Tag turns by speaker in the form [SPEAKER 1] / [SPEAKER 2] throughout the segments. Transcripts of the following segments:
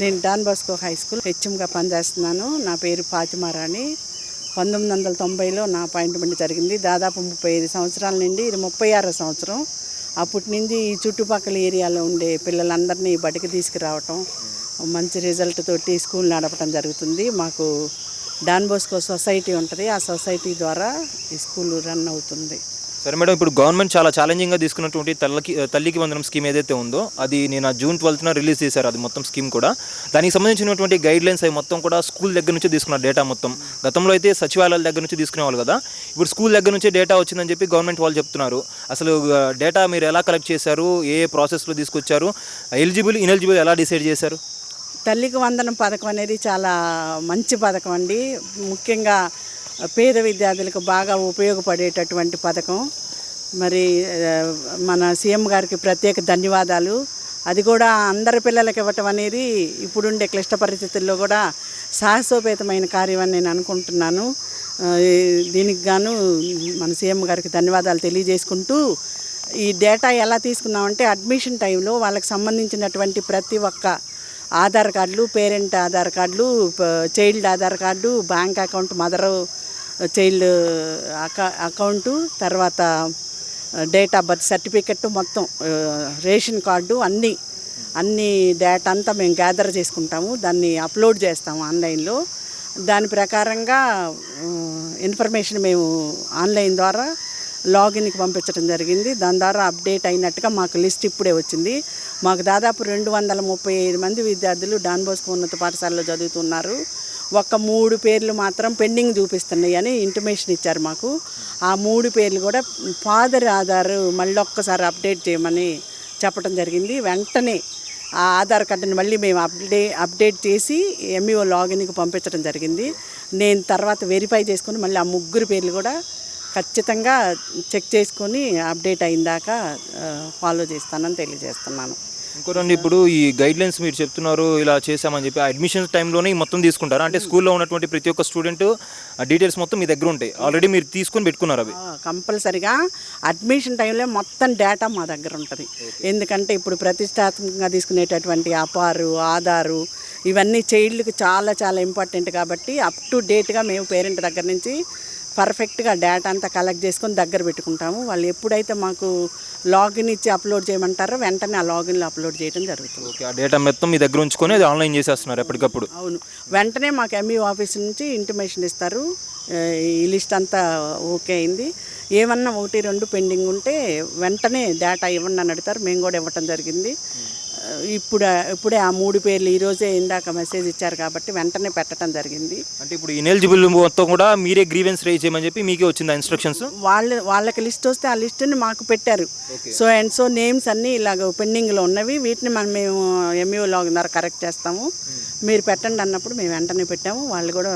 [SPEAKER 1] నేను Don Bosco high school హెచ్ఎంగా పనిచేస్తున్నాను. నా పేరు ఫాతిమారాణి పంతొమ్మిది వందల తొంభైలో నా అపాయింట్మెంట్ జరిగింది. దాదాపు ముప్పై ఐదు సంవత్సరాల నుండి ఇది ముప్పై ఆరో సంవత్సరం. అప్పటి నుండి ఈ చుట్టుపక్కల ఏరియాలో ఉండే పిల్లలందరినీ బడికి తీసుకురావటం మంచి రిజల్ట్ తోటి స్కూల్ నడపడం జరుగుతుంది. మాకు డాన్ బోస్కో సొసైటీ ఉంటుంది. ఆ సొసైటీ ద్వారా ఈ స్కూల్ రన్ అవుతుంది.
[SPEAKER 2] సరే మేడం ఇప్పుడు గవర్నమెంట్ చాలా ఛాలెంజింగ్గా తీసుకున్నటువంటి తల్లికి తల్లికి వందనం స్కీమ్ ఏదైతే ఉందో అది నేను జూన్ ట్వెల్త్న రిలీజ్ చేశారు అది మొత్తం స్కీమ్ కూడా. దానికి సంబంధించినటువంటి గైడ్ లైన్స్ అవి మొత్తం కూడా స్కూల్ దగ్గర నుంచి తీసుకున్న డేటా మొత్తం. గతంలో అయితే సచివాలయాల దగ్గర నుంచి తీసుకునేవాళ్ళు కదా. ఇప్పుడు స్కూల్ దగ్గర నుంచి డేటా వచ్చిందని చెప్పి గవర్నమెంట్ వాళ్ళు చెప్తున్నారు. అసలు డేటా మీరు ఎలా కలెక్ట్ చేశారు? ఏ ఏ ప్రాసెస్లో తీసుకొచ్చారు? ఎలిజిబుల్ ఇనెలిజిబుల్ ఎలా డిసైడ్ చేశారు?
[SPEAKER 1] తల్లికి వందనం పథకం అనేది చాలా మంచి పథకం అండి. ముఖ్యంగా పేద విద్యార్థులకు బాగా ఉపయోగపడేటటువంటి పథకం. మరి మన సీఎం గారికి ప్రత్యేక ధన్యవాదాలు. అది కూడా అందరి పిల్లలకి ఇవ్వటం అనేది ఇప్పుడుండే క్లిష్ట పరిస్థితుల్లో కూడా సాహసోపేతమైన కార్యం అని నేను అనుకుంటున్నాను. దీనికి గాను మన సీఎం గారికి ధన్యవాదాలు తెలియజేసుకుంటూ ఈ డేటా ఎలా తీసుకున్నామంటే అడ్మిషన్ టైంలో వాళ్ళకి సంబంధించినటువంటి ప్రతి ఒక్క ఆధార్ కార్డులు పేరెంట్ ఆధార్ కార్డులు child Aadhaar card bank account mother child అకా అకౌంటు తర్వాత డేట్ ఆఫ్ బర్త్ సర్టిఫికెట్ మొత్తం రేషన్ కార్డు అన్నీ అన్ని డేటా అంతా మేము గ్యాదర్ చేసుకుంటాము. దాన్ని అప్లోడ్ చేస్తాము ఆన్లైన్లో. దాని ప్రకారంగా ఇన్ఫర్మేషన్ మేము ఆన్లైన్ ద్వారా లాగిన్కి పంపించడం జరిగింది. దాని ద్వారా అప్డేట్ అయినట్టుగా మాకు లిస్ట్ ఇప్పుడే వచ్చింది. మాకు దాదాపు రెండు వందల ముప్పై ఐదు మంది విద్యార్థులు డాన్బోస్కో ఉన్నత పాఠశాలలో చదువుతున్నారు. ఒక మూడు పేర్లు మాత్రం పెండింగ్ చూపిస్తున్నాయి అని ఇంటిమేషన్ ఇచ్చారు మాకు. ఆ మూడు పేర్లు కూడా ఫాదర్ ఆధార్ మళ్ళీ ఒక్కసారి అప్డేట్ చేయమని చెప్పడం జరిగింది. వెంటనే ఆ ఆధార్ కార్డుని మళ్ళీ మేము అప్డే అప్డేట్ చేసి ఎంఈఓ లాగిన్కి పంపించడం జరిగింది. నేను తర్వాత వెరిఫై చేసుకుని మళ్ళీ ఆ ముగ్గురు పేర్లు కూడా ఖచ్చితంగా చెక్ చేసుకొని అప్డేట్ అయిన దాకా ఫాలో చేస్తానని తెలియజేస్తున్నాను.
[SPEAKER 2] ఇంకోటండి ఇప్పుడు ఈ గైడ్ లైన్స్ మీరు చెప్తున్నారు ఇలా చేశామని చెప్పి అడ్మిషన్ టైంలోనే మొత్తం తీసుకుంటారు? అంటే స్కూల్లో ఉన్నటువంటి ప్రతి ఒక్క స్టూడెంట్ డీటెయిల్స్ మొత్తం మీ దగ్గర ఉంటాయి. ఆల్రెడీ మీరు తీసుకొని పెట్టుకున్నారు అవి.
[SPEAKER 1] కంపల్సరిగా అడ్మిషన్ టైంలో మొత్తం డేటా మా దగ్గర ఉంటుంది. ఎందుకంటే ఇప్పుడు ప్రతిష్టాత్మకంగా తీసుకునేటటువంటి అపారు ఆధారు ఇవన్నీ చైల్డ్కి చాలా చాలా ఇంపార్టెంట్ కాబట్టి అప్ టు డేట్గా మేము పేరెంట్ దగ్గర నుంచి పర్ఫెక్ట్గా డేటా అంతా కలెక్ట్ చేసుకొని దగ్గర పెట్టుకుంటాము. వాళ్ళు ఎప్పుడైతే మాకు లాగిన్ ఇచ్చి అప్లోడ్ చేయమంటారో వెంటనే ఆ లాగిన్లో అప్లోడ్ చేయడం జరుగుతుంది.
[SPEAKER 2] ఓకే ఆ డేటా మొత్తం మీ దగ్గర ఉంచుకొని అది ఆన్లైన్ చేసేస్తున్నారు ఎప్పటికప్పుడు?
[SPEAKER 1] అవును. వెంటనే మాకు ఎంఈ ఆఫీస్ నుంచి ఇంటిమేషన్ ఇస్తారు. ఈ లిస్ట్ అంతా ఓకే అయింది. ఏమన్నా ఒకటి రెండు పెండింగ్ ఉంటే వెంటనే డేటా ఇవ్వండి అని అడుగుతారు. మేము కూడా ఇవ్వటం జరిగింది. ఇప్పుడు ఇప్పుడే ఆ మూడు పేర్లు ఈరోజే ఇందాక మెసేజ్ ఇచ్చారు కాబట్టి వెంటనే పెట్టడం జరిగింది.
[SPEAKER 2] అంటే ఇప్పుడు ఇనెలిజిబుల్ మొత్తం కూడా మీరే గ్రీవెన్స్ రేజ్ చేయమని చెప్పి మీకే వచ్చింది ఇన్స్ట్రక్షన్స్
[SPEAKER 1] వాళ్ళ వాళ్ళకి లిస్ట్ వస్తే ఆ లిస్ట్ని మాకు పెట్టారు. సో అండ్ సో నేమ్స్ అన్నీ ఇలాగ పెండింగ్లో ఉన్నవి. వీటిని మనం మేము ఎంఈఓ ద్వారా కరెక్ట్ చేస్తాము. మీరు పెట్టండి అన్నప్పుడు మేము వెంటనే పెట్టాము. వాళ్ళు కూడా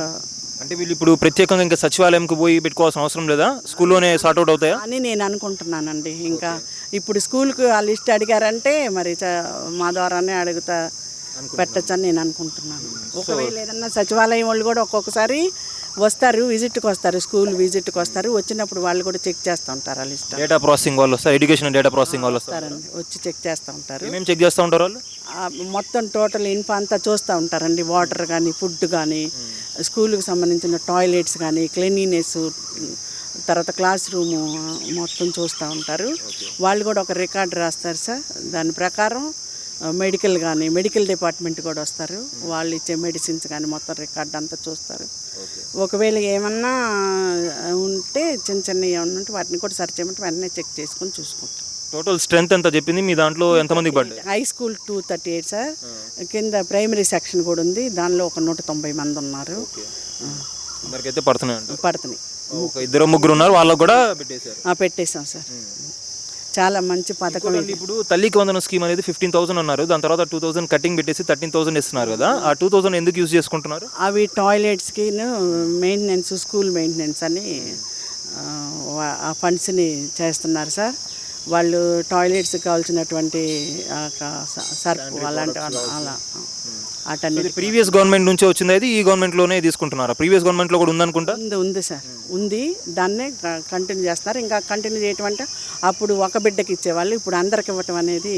[SPEAKER 2] అంటే వీళ్ళు ఇప్పుడు ప్రత్యేకంగా ఇంకా సచివాలయంకి పోయి పెట్టుకోవాల్సిన అవసరం లేదా? స్కూల్లోనే సార్ట్ అవుట్ అవుతాయా?
[SPEAKER 1] అని నేను అనుకుంటున్నానండి. ఇంకా ఇప్పుడు స్కూల్కి ఆ లిస్ట్ అడిగారంటే మరి చ- మా ద్వారానే అడుగుతా పెట్టచ్చని నేను అనుకుంటున్నాను. ఒకవేళ ఏదన్నా సచివాలయం వాళ్ళు కూడా ఒక్కొక్కసారి వస్తారు విజిట్కి వస్తారు స్కూల్ విజిట్కి వస్తారు. వచ్చినప్పుడు వాళ్ళు కూడా చెక్ చేస్తూ ఉంటారు ఆ లిస్ట్.
[SPEAKER 2] డేటా ప్రాసెసింగ్ వాళ్ళు వస్తారు ఎడ్యుకేషన్ డేటా ప్రాసెసింగ్ వాళ్ళు వస్తారు.
[SPEAKER 1] వస్తారండి. వచ్చి చెక్ చేస్తూ ఉంటారు.
[SPEAKER 2] ఏమేమి చెక్ చేస్తూ ఉంటారు వాళ్ళు?
[SPEAKER 1] ఆ మొత్తం టోటల్ ఇన్ఫో అంతా చూస్తూ ఉంటారండి. వాటర్ కానీ ఫుడ్ కానీ స్కూల్కి సంబంధించిన టాయిలెట్స్ కానీ క్లీనినెస్ తర్వాత క్లాస్ రూము మొత్తం చూస్తూ ఉంటారు. వాళ్ళు కూడా ఒక రికార్డ్ రాస్తారు సార్. దాని ప్రకారం మెడికల్ కానీ మెడికల్ డిపార్ట్మెంట్ కూడా వస్తారు. వాళ్ళు ఇచ్చే మెడిసిన్స్ కానీ మొత్తం రికార్డ్ అంతా చూస్తారు. ఒకవేళ ఏమన్నా ఉంటే చిన్న చిన్న ఏమన్నా ఉంటే వాటిని కూడా సర్చ్ చేయమంటే వెంటనే చెక్ చేసుకొని చూసుకుంటాం.
[SPEAKER 2] టోటల్ స్ట్రెంత్ ఎంత చెప్పింది? మీ దాంట్లో ఎంతమందికి పడ్డాయి?
[SPEAKER 1] High school two thirty eight sir కింద ప్రైమరీ సెక్షన్ కూడా ఉంది. దానిలో ఒక నూట తొంభై మంది ఉన్నారు.
[SPEAKER 2] అందరికైతే పడుతున్నాయి అంట
[SPEAKER 1] పడుతున్నాయి.
[SPEAKER 2] ఇద్దరు ముగ్గురు ఉన్నారు. వాళ్ళకు కూడా పెట్టేశారు.
[SPEAKER 1] ఆ, పెట్టేశాం సార్ చాలా మంచి పథకం
[SPEAKER 2] ఇప్పుడు తల్లికి వందన స్కీమ్ అనేది ఫిఫ్టీన్ థౌసండ్ అన్నారు. దాని తర్వాత టూ థౌసండ్ కటింగ్ పెట్టేసి థర్టీన్ థౌసండ్ ఇస్తున్నారు కదా. ఆ టూ థౌసండ్ ఎందుకు యూజ్ చేసుకుంటున్నారు?
[SPEAKER 1] అవి టాయిలెట్స్కి మెయింటెనెన్స్ స్కూల్ మెయింటెనెన్స్ అని ఆ ఫండ్స్ని చేస్తున్నారు సార్ వాళ్ళు టాయిలెట్స్కి కావాల్సినటువంటి సర్ఫ్ అలాంటి అలా అటన్నిటి
[SPEAKER 2] ప్రీవియస్ గవర్నమెంట్ నుంచి వచ్చింది. అయితే ఈ గవర్నమెంట్లోనే తీసుకుంటున్నారా? ప్రీవియస్ గవర్నమెంట్లో కూడా ఉందనుకుంటా?
[SPEAKER 1] ఉంది ఉంది సార్. ఉంది. దాన్నే కంటిన్యూ చేస్తున్నారు. ఇంకా కంటిన్యూ చేయటం అంటే అప్పుడు ఒక బిడ్డకి ఇచ్చేవాళ్ళు. ఇప్పుడు అందరికి ఇవ్వటం అనేది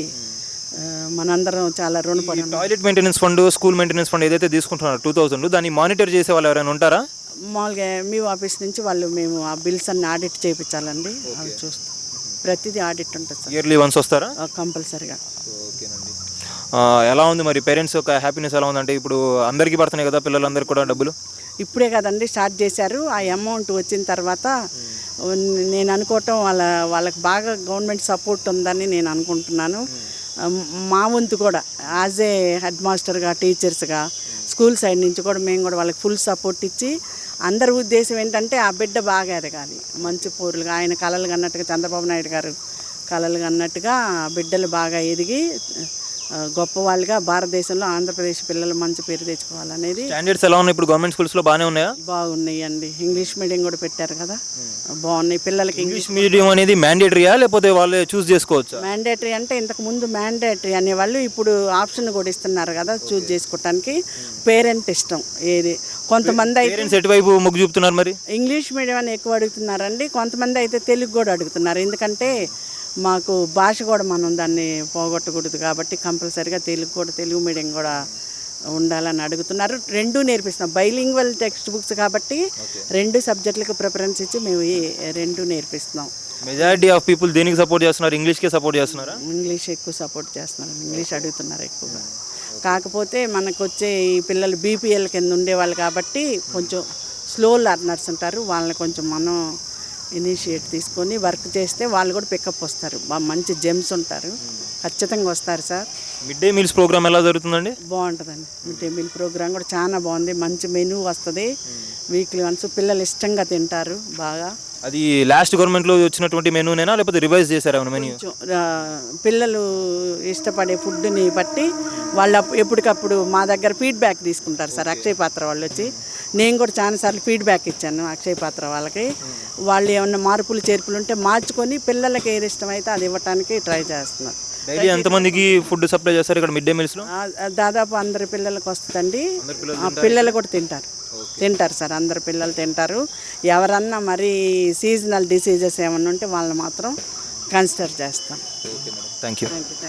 [SPEAKER 1] మనందరం చాలా రుణపడి.
[SPEAKER 2] Toilet maintenance fund school maintenance fund ఏదైతే తీసుకుంటున్నారో టూ థౌసండ్ దాన్ని మానిటర్ చేసే వాళ్ళు ఎవరైనా ఉంటారా?
[SPEAKER 1] మామూలుగా మీ ఆఫీస్ నుంచి వాళ్ళు మేము ఆ బిల్స్ అన్ని ఆడిట్ చేయించాలండి. అవి చూస్తాం. ప్రతిదీ ఆడిట్ ఉంటుంది సార్.
[SPEAKER 2] ఇయర్లీ వన్స్ వస్తారా?
[SPEAKER 1] కంపల్సరిగా.
[SPEAKER 2] ఓకేనండి. ఎలా ఉంది మరి పేరెంట్స్ యొక్క హ్యాపీనెస్ ఎలా ఉందంటే ఇప్పుడు అందరికీ పడుతున్నాయి కదా పిల్లలందరికీ కూడా డబ్బులు?
[SPEAKER 1] ఇప్పుడే కదండి స్టార్ట్ చేశారు. ఆ అమౌంట్ వచ్చిన తర్వాత నేను అనుకోవటం వాళ్ళ వాళ్ళకి బాగా గవర్నమెంట్ సపోర్ట్ ఉందని నేను అనుకుంటున్నాను. మా వంతు కూడా యాజ్ ఏ హెడ్ మాస్టర్గా టీచర్స్గా స్కూల్ సైడ్ నుంచి కూడా మేము కూడా వాళ్ళకి ఫుల్ సపోర్ట్ ఇచ్చి అందరి ఉద్దేశం ఏంటంటే ఆ బిడ్డ బాగా ఎదగాలి. మంచి పౌరులుగా ఆయన కళలు కన్నట్టుగా చంద్రబాబు నాయుడు గారు కళలు కన్నట్టుగా ఆ బిడ్డలు బాగా ఎదిగి గొప్పవాళ్ళుగా భారతదేశంలో ఆంధ్రప్రదేశ్ పిల్లలు మంచి పేరు తెచ్చుకోవాలనేది
[SPEAKER 2] స్టాండర్డ్స్ ఎలా ఉన్నాయి? ఇప్పుడు గవర్నమెంట్ స్కూల్స్లో బాగానే ఉన్నాయా?
[SPEAKER 1] బాగున్నాయి అండి ఇంగ్లీష్ మీడియం కూడా పెట్టారు కదా. బాగున్నాయి. పిల్లలకి ఇంగ్లీష్
[SPEAKER 2] మీడియం అనేది మ్యాండేటరీయా? లేకపోతే వాళ్ళే చూస్ చేసుకోవచ్చా?
[SPEAKER 1] మ్యాండేటరీ అంటే ఇంతకు ముందు మ్యాండేటరీ అనేవాళ్ళు ఇప్పుడు ఆప్షన్ కూడా ఇస్తున్నారు కదా చూజ్ చేసుకోవటానికి. పేరెంట్ ఇష్టం ఏది? కొంతమంది అయితే
[SPEAKER 2] పేరెంట్స్ ఎటువైపు మొగ్గు చూపుతున్నారు మరి?
[SPEAKER 1] ఇంగ్లీష్ మీడియం అని ఎక్కువ అడుగుతున్నారండి. కొంతమంది అయితే తెలుగు కూడా అడుగుతున్నారు. ఎందుకంటే మాకు భాష కూడా మనం దాన్ని పోగొట్టకూడదు కాబట్టి కంపల్సరీగా తెలుగు కూడా తెలుగు మీడియం కూడా ఉండాలని అడుగుతున్నారు. రెండు నేర్పిస్తున్నాం. బైలింగ్వల్ టెక్స్ట్ బుక్స్ కాబట్టి రెండు సబ్జెక్టులకు ప్రిఫరెన్స్ ఇచ్చి మేము ఈ రెండు నేర్పిస్తున్నాం.
[SPEAKER 2] మెజారిటీ ఆఫ్ పీపుల్ దేనికి సపోర్ట్ చేస్తున్నారు ఇంగ్లీష్కే సపోర్ట్ చేస్తున్నారా?
[SPEAKER 1] ఇంగ్లీష్ ఎక్కువ సపోర్ట్ చేస్తున్నారు. ఇంగ్లీష్ అడుగుతున్నారు ఎక్కువగా. కాకపోతే మనకు వచ్చే ఈ పిల్లలు బీపీఎల్ కింద ఉండేవాళ్ళు కాబట్టి కొంచెం స్లో లర్నర్స్ ఉంటారు. వాళ్ళని కొంచెం మనం ఇనిషియేట్ తీసుకొని వర్క్ చేస్తే వాళ్ళు కూడా పికప్ వస్తారు. మంచి జెమ్స్ ఉంటారు. ఖచ్చితంగా వస్తారు sir.
[SPEAKER 2] Mid day meals programme ఎలా జరుగుతుందండి?
[SPEAKER 1] బాగుంటుందండి. మిడ్ డే మీల్ ప్రోగ్రామ్ కూడా చాలా బాగుంది. మంచి మెనూ వస్తుంది. వీక్లీ వన్స్ పిల్లలు ఇష్టంగా తింటారు బాగా.
[SPEAKER 2] అది లాస్ట్ గవర్నమెంట్లో వచ్చినటువంటి మెనూనేనా? లేకపోతే రివైజ్ చేశారా మెనూ?
[SPEAKER 1] పిల్లలు ఇష్టపడే ఫుడ్ని బట్టి వాళ్ళు ఎప్పటికప్పుడు మా దగ్గర ఫీడ్బ్యాక్ తీసుకుంటారు సార్. అక్షయ పాత్ర వాళ్ళు వచ్చి. నేను కూడా చాలాసార్లు ఫీడ్బ్యాక్ ఇచ్చాను అక్షయ పాత్ర వాళ్ళకి. వాళ్ళు ఏమన్నా మార్పులు చేర్పులు ఉంటే మార్చుకొని పిల్లలకి ఏది ఇష్టమైతే అది ఇవ్వటానికి ట్రై చేస్తున్నారు.
[SPEAKER 2] డైలీ ఎంతమందికి ఫుడ్ సప్లై చేస్తారు ఇక్కడ మిడ్ డే మీల్స్లో
[SPEAKER 1] ఆ, దాదాపు అందరి పిల్లలకు వస్తుందండి. ఆ, పిల్లలు కూడా తింటారు. తింటారు సార్ అందరు పిల్లలు తింటారు. ఎవరన్నా మరి సీజనల్ డిసీజెస్ ఏమన్నా ఉంటే వాళ్ళని మాత్రం కన్సిడర్ చేస్తాం. Thank you